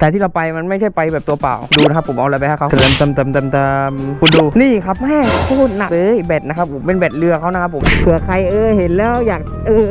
แต่ที่เราไปมันไม่ใช่ไปแบบตัวเปล่า ดูนะครับผมเอาอะไรไปให้เขาเติมเติมเติมเติมเติมคุณดูนี่ครับแม่โคตรหนักเลยแบตนะครับผมเป็นแบตเรือเขานะครับผมเผื่อใครเออเห็นแล้วอยากเออ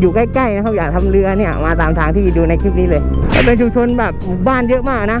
อยู่ใกล้ๆนะครับอยากทำเรือเนี่ยมาตามทางที่ดูในคลิปนี้เลยเป็นชุมชนแบบบ้านเยอะมากนะ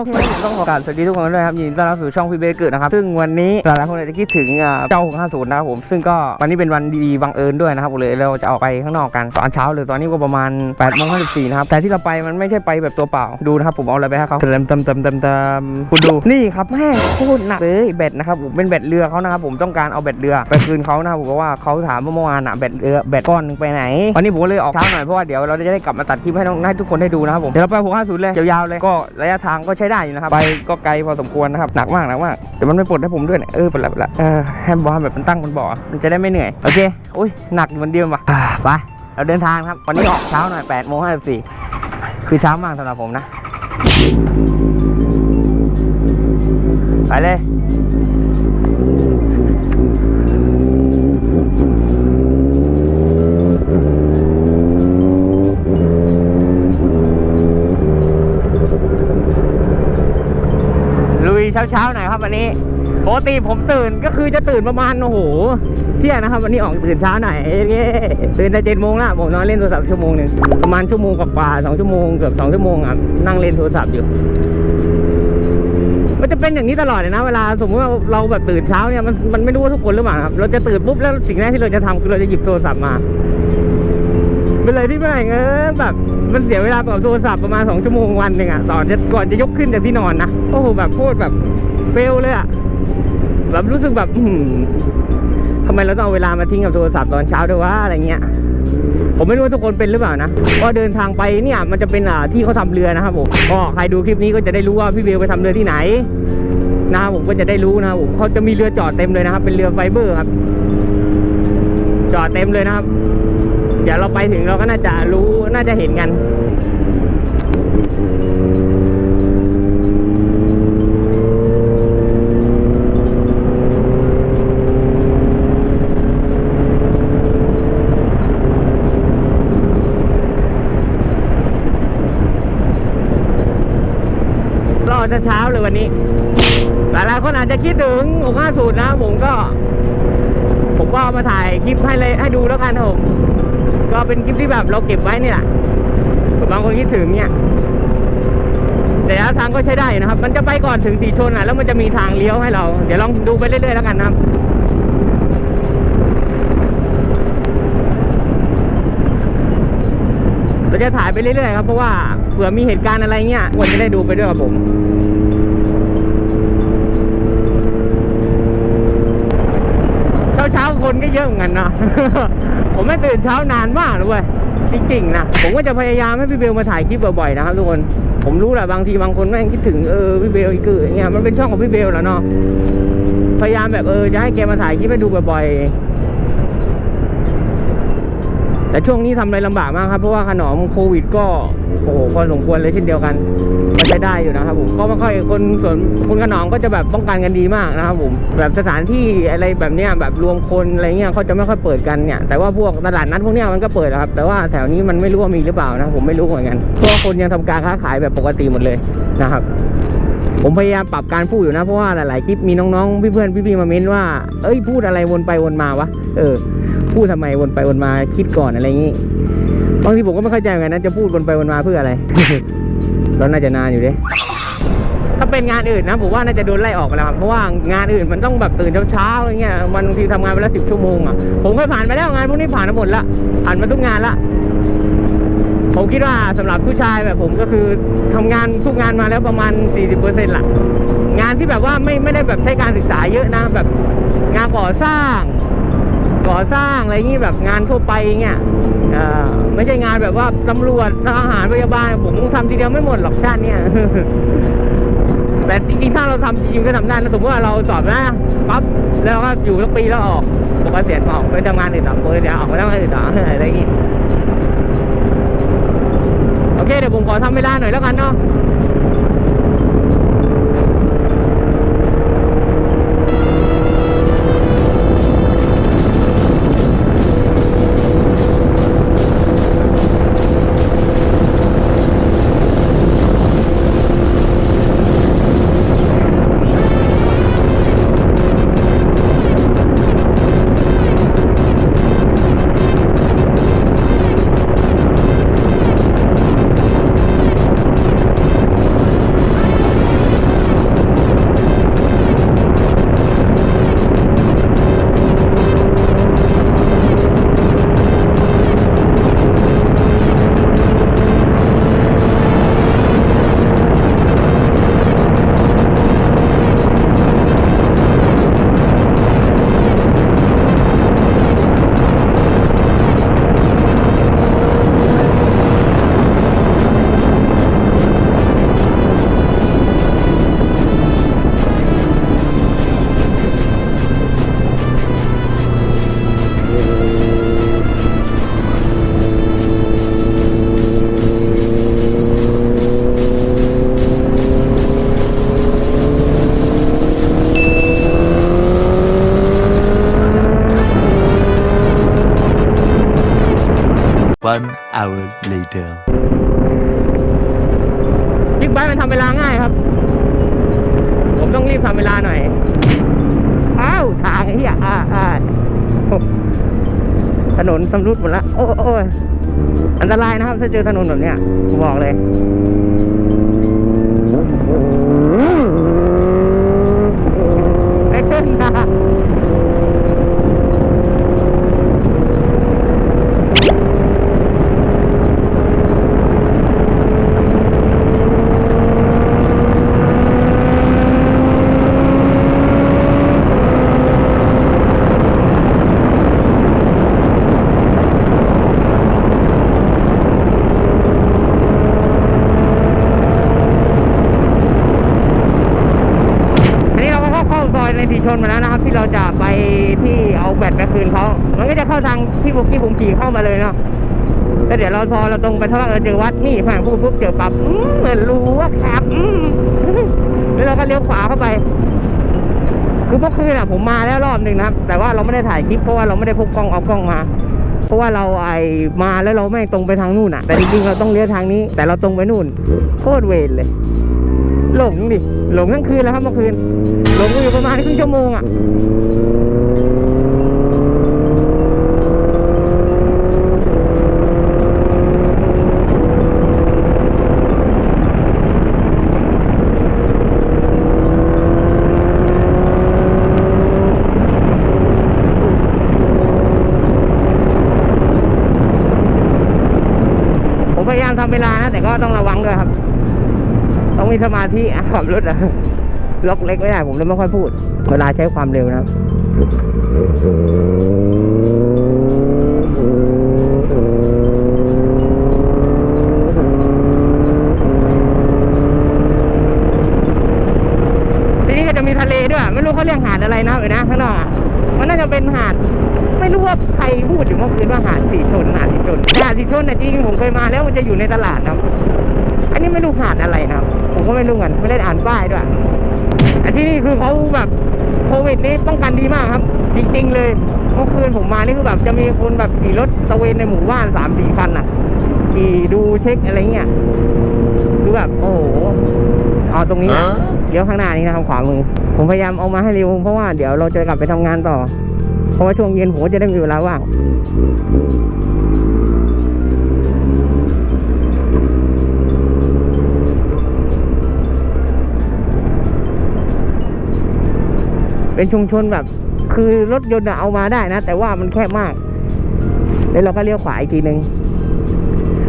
โอเคต้องขอกราบสวัสดีทุกคนด้วยครับยินดีต้อนรับสู่ช่องพี่เบเกิดนะครับ ซึ่งวันนี้หลายๆคนอาจจะคิดถึงอ่าเจ้า650นะครับผม ซึ่งก็วันนี้เป็นวันดีๆบังเอิญด้วยนะครับผมเลยเราจะออกไปข้างนอกกันตอนเช้าเลยตอนนี้ก็ประมาณ8โมง54นะครับ แต่ที่เราไปมันไม่ใช่ไปแบบตัวเปล่า ดูนะครับผมเอาอะไรไปให้เขาเติมเติมเติมเติมเติมคุณดูนี่ครับแม่โคตรหนักเลยแบตนะครับผมเป็นแบตเรือเขานะครับผมต้องการเอาแบตเรือไปคืนเขานะครับผมเพราะว่าเขาถามว่าเมื่อวานอะแบตเรือแบตก้อนหนึงไปไหนวันนี้ผมเลยออกเช้าหน่อยเพราะว่าเดี๋ยวเราจะได้กลับมาตัดคลิปให้น้องให้ทุกคนได้ดูนะครับผมเดี๋ยวเราไป650เลยยาวๆเลยก็ระยะทางก็ใช้ได้อยู่นะครับไปก็ไกลพอสมควรนะครับหนักมากหนักมากแต่มันไม่ปลดให้ผมด้วยเนี่ยเออปลดละปลดละเออแฮมบอลแบบมันตั้งมันบ่อมันจะได้ไม่เหนื่อยโอเคอุ้ยหนักอยู่เหมือนเดิมว่ะอ่าไปเราเดินทางครับวันนี้ออกเช้าหน่อย8โมง54คือเช้ามากสำหรับผมนะไปเลย เช้าๆหน่อยครับวันนี้ปกติผมตื่นก็คือจะตื่นประมาณโอ้โหเที่ยงนะครับ วันนี้ออกตื่นเช้าหน่อยเย้ตื่นแต่เจ็ดโมงละผมนอนเล่นโทรศัพท์ชั่วโมงหนึ่งประมาณชั่วโมงกว่าๆสองชั่วโมงเกือบสองชั่วโมงอะนั่งเล่นโทรศัพท์อยู่มันจะเป็นอย่างนี้ตลอดเลยนะเวลาสมมติว่าเราแบบตื่นเช้าเนี่ยมันมันไม่รู้ว่าทุกคนหรือเปล่าครับเราจะตื่นปุ๊บแล้วสิ่งแรกที่เราจะทำคือเราจะหยิบโทรศัพท์มา เป็นเลยที่ไม่เงอแบบมันเสียเวลากับโทรศัพท์ประมาณสองชั่วโมงวันหนึ่งอะตอนจะก่อนจะยกขึ้นจากที่นอนนะโอ้โหแบบโคตรแบบเฟลเลยอะแบบรู้สึกแบบอืมทำไมเราต้องเอาเวลามาทิ้งกับโทรศัพท์ตอนเช้าด้วยวะอะไรเงี้ยผมไม่รู้ว่าทุกคนเป็นหรือเปล่านะก็เดินทางไปเนี่ยมันจะเป็นอ่าที่เขาทำเรือนะครับผมก็ใครดูคลิปนี้ก็จะได้รู้ว่าพี่เบลไปทำเรือที่ไหนนะครับผมก็จะได้รู้นะครับผมเขาจะมีเรือจอดเต็มเลยนะครับ เป็นเรือไฟเบอร์ครับ จอดเต็มเลยนะครับ ดี๋ยวเราไปถึงเราก็น่าจะรู้น่าจะเห็นกัน รอจะเช้าเลยวันนี้ หลายๆคนอาจจะคิดถึง650นะผมก็ ผมก็มาถ่ายคลิปให้เลยให้ดูแล้วกันครับผม ก็เป็นคลิปที่แบบเราเก็บไว้เนี่ยแหละบางคนคิดถึงเนี่ย แต่ระยะทางก็ใช้ได้นะครับ มันจะไปก่อนถึงสีชนอะ แล้วมันจะมีทางเลี้ยวให้เรา เดี๋ยวลองดูไปเรื่อยๆแล้วกันนะครับเราจะถ่ายไปเรื่อยๆครับเพราะว่าเผื่อมีเหตุการณ์อะไรเงี้ยควรจะได้ดูไปด้วยกับผม ก็เยอะเหมือนกันเนาะผมไม่ตื่นเช้านานมากเลยเว้ยจริงๆนะผมก็จะพยายามให้พี่เบลมาถ่ายคลิปบ่อยๆนะครับทุกคน ผมรู้แหละบางทีบางคนแม่งคิดถึงเออพี่เบลอีกคืออย่างเงี้ยมันเป็นช่องของพี่เบลแล้วเนาะพยายามแบบเออจะให้แกมาถ่ายคลิปให้ดูบ่อยๆ แต่ช่วงนี้ทำอะไรลำบากมากครับเพราะว่าขนมโควิดก็โอ้โหพอสมควรเลยเช่นเดียวกันก็ใช้ได้อยู่นะครับผมก็ไม่ค่อยคนส่วนคนขนมก็จะแบบป้องกันกันดีมากนะครับผมแบบสถานที่อะไรแบบเนี้ยแบบรวมคนอะไรเงี้ยเขาจะไม่ค่อยเปิดกันเนี่ยแต่ว่าพวกตลาดนัดพวกเนี้ยมันก็เปิดนะครับแต่ว่าแถวนี้มันไม่รู้ว่ามีหรือเปล่านะผมไม่รู้เหมือนกันเพราะคนยังทำการค้าขายแบบปกติหมดเลยนะครับ ผมพยายามปรับการพูดอยู่นะเพราะว่าหลายๆคลิปมีน้องๆพี่เพื่อนพี่ๆมาเม้นว่า เอ้ยพูดอะไรวนไปวนมาวะเออพูดทำไมวนไปวนมาคิดก่อนอะไรอย่างงี้บางทีผมก็ไม่เข้าใจเหมือนกันนะจะพูดวนไปวนมาเพื่ออะไรเราน่าจะนานอยู่ดิถ้าเป็นงานอื่นนะผมว่าน่าจะโดนไล่ออกไปแล้วครับเพราะว่างานอื่นมันต้องแบบตื่นเช้าๆอย่างเงี้ยวันบางทีทำงานไปแล้วสิบชั่วโมงอะผมก็ผ่านไปแล้วงานพวกนี้ผ่านมาหมดละผ่านมาทุกงานละ ผมคิดว่าสำหรับผู้ชายแบบผมก็คือทำงานทุกงานมาแล้วประมาณ 40%ละงานที่แบบว่าไม่ไม่ได้แบบใช้การศึกษาเยอะนะแบบงานก่อสร้าง ก่อสร้างอะไรอย่างงี้แบบงานทั่วไปเงี้ยไม่ใช่งานแบบว่าตำรวจทหารพยาบาลผมทำทีเดียวไม่หมดหรอกชาติเนี้ยแต่จริงๆถ้าเราทำจริงๆก็ทำได้นะสมมติว่าเราสอบนะปั๊บแล้วก็อยู่สักปีแล้วออกปกติออกไปทำงานอื่นต่อปกติออกไปทำงานอื่นต่ออะไรอย่างงี้ เคเดี๋ยวผมขอทำเวลาหน่อยแล้วกันเนาะ น่อย อ้าว ทางไอ้เหี้ยอ่าอ่าถนนสำรุดหมดละ โอ้โอ้ยอันตรายนะครับ ถ้าเจอถนนแบบเนี้ยบอกเลย เลนสีชนมาแล้วนะครับ ที่เราจะไปที่เอาแบตไปคืนเขามันก็จะเข้าทางที่บุกที่ผมขี่เข้ามาเลยเนาะแล้วเดี๋ยวเราพอเราตรงไปเท่าไหร่เราเจอวัดนี่ฝั่งผู้ปุ๊บเจอปั๊บเหมือนรู้ว่าครับแล้วเราก็เลี้ยวขวาเข้าไป คือเมื่อคืนอะผมมาแล้วรอบหนึ่งนะครับ แต่ว่าเราไม่ได้ถ่ายคลิปเพราะว่าเราไม่ได้พกกล้องเอากล้องมาเพราะว่าเราไอมาแล้วเราไม่ตรงไปทางนู่นอะ แต่จริงๆเราต้องเลี้ยวทางนี้ แต่เราตรงไปนู่น โคตรเวรเลย หลงดิหลงทั้งคืนแล้วครับเมื่อคืนหลงอยู่ประมาณครึ่งชั่วโมงอะ มีสมาธิขับรถอะล็อกเล็กไม่ได้ผมเลยไม่ค่อยพูด เวลาใช้ความเร็วนะที่นี้ก็จะมีทะเลด้วย ไม่รู้เขาเรียกหาดอะไรนะเว้ยนะข้างนอกอะมันน่าจะเป็นหาด ไม่รู้ว่าใครพูดถึงเมื่อคืนว่าหาดสีชนหาดสีชนหาดสีชนเนี่ยจริงผมเคยมาแล้วมันจะอยู่ในตลาดนะ นนี้ไม่รู้หาดอะไรนะครับผมก็ไม่รู้เหมือนกันไม่ได้อ่านป้ายด้วยอันที่นี่คือเขาแบบโควิดนี่ป้องกันดีมากครับ จริง ๆ เลยเมื่อคืนผมมานี่คือแบบจะมีคนแบบขี่รถตระเวนในหมู่บ้านสามสี่คันน่ะขี่ดูเช็คอะไรเงี้ยคือแบบโอ้โหเอาตรงนี้นะเลี้ยวข้างหน้านี้นะครับขวามือผมพยายามเอามาให้เร็วเพราะว่าเดี๋ยวเราจะกลับไปทำงานต่อ เพราะว่าช่วงเย็นผมก็จะได้มีเวลาว่าง เป็นชุมชนแบบ คือรถยนต์เอามาได้นะ แต่ว่ามันแคบมากแล้วเราก็เลี้ยวขวาอีกทีหนึ่ง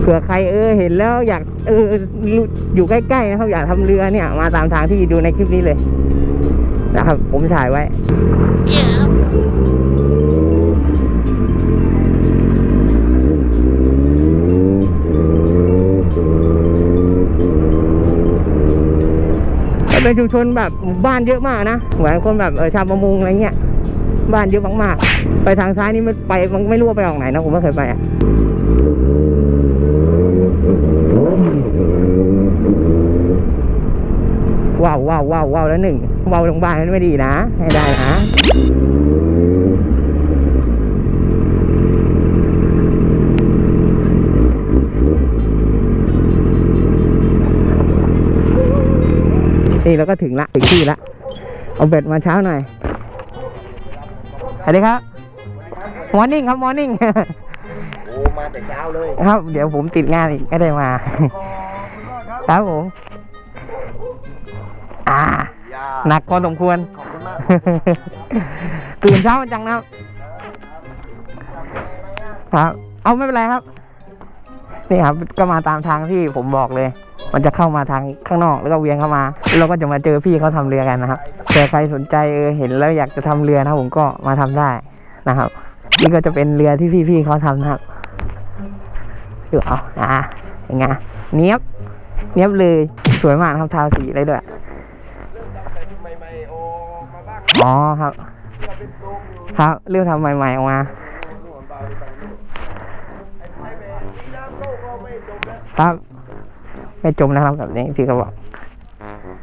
เผื่อใครเออเห็นแล้วอยากเอออยู่ใกล้ๆนะครับ อยากทำเรือเนี่ย มาตามทางที่ดูในคลิปนี้เลย นะครับ ผมถ่ายไว้มั เป็นชุมชนแบบบ้านเยอะมากนะเหมือนคนแบบเออชาวประมงอะไรเงี้ยบ้านเยอะมากๆไปทางซ้ายนี่มันไปมันไม่รู้ว่าไปออกไหนนะผมไม่เคยไปอะว้าวว้าวว้าวว้าวแล้วหนึ่งว้าวโรงพยาบาลมันไม่ดีนะให้ได้นะ นี่เราก็ถึงละถึงที่ละเอาเบ็ดมาเช้าหน่อยสวัสดีครับมอร์นิ่งครับมอร์นิ่งโอ้มาแต่เช้าเลยครับ เดี๋ยวผมติดงานอีกก็ได้มา ครับผมอ่ายาหนักพอสมควรขอบคุณมากตื่นเช้ามันจังนะครับครับ เอาไม่เป็นไรครับ นี่ครับก็มาตามทางที่ผมบอกเลย มันจะเข้ามาทางข้างนอกแล้วก็เวียงเข้ามา เราก็จะมาเจอพี่เขาทำเรือกันนะครับแต่ใครสนใจเออเห็นแล้วอยากจะทำเรือนะผมก็มาทำได้นะครับ นี่ก็จะเป็นเรือที่พี่ๆเขาทำนะครับดูเอาอ่ายังไงเนี้ยบเนี้ยบเลยสวยมากครับทาสีอะไรด้วยใหม่ๆโอมาบ้างอ๋อครับเป็นโต๊ะอยู่ครับเรื่องทำใหม่ๆออกมานู่นเบาครับ ไม่จมนะครับแบบนี้พี่ก็บอก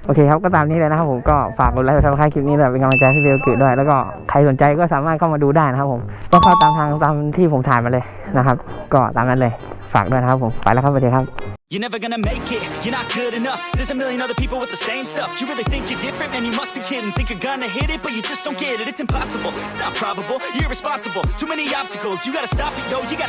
โอเคครับก็ตามนี้เลยนะครับผมก็ฝากกดไลค์กดซับสไครต์คลิปนี้แบบเป็นกำลังใจให้พี่เบลเกิดด้วย แล้วก็ใครสนใจก็สามารถเข้ามาดูได้นะครับผมก็เข้าตามทางตามที่ผมถ่ายมาเลยนะครับ ก็ตามนั้นเลยฝากด้วยนะครับผมไปแล้วครับสวัสดีครับ You're never gonna make it, you're not good enough There's a million other people with the same stuff You really think you're different? Man, you must be kidding Think you're gonna hit it, but you just don't get it It's impossible, it's not probable, you're irresponsible Too many obstacles, you gotta stop it, yo, you gotta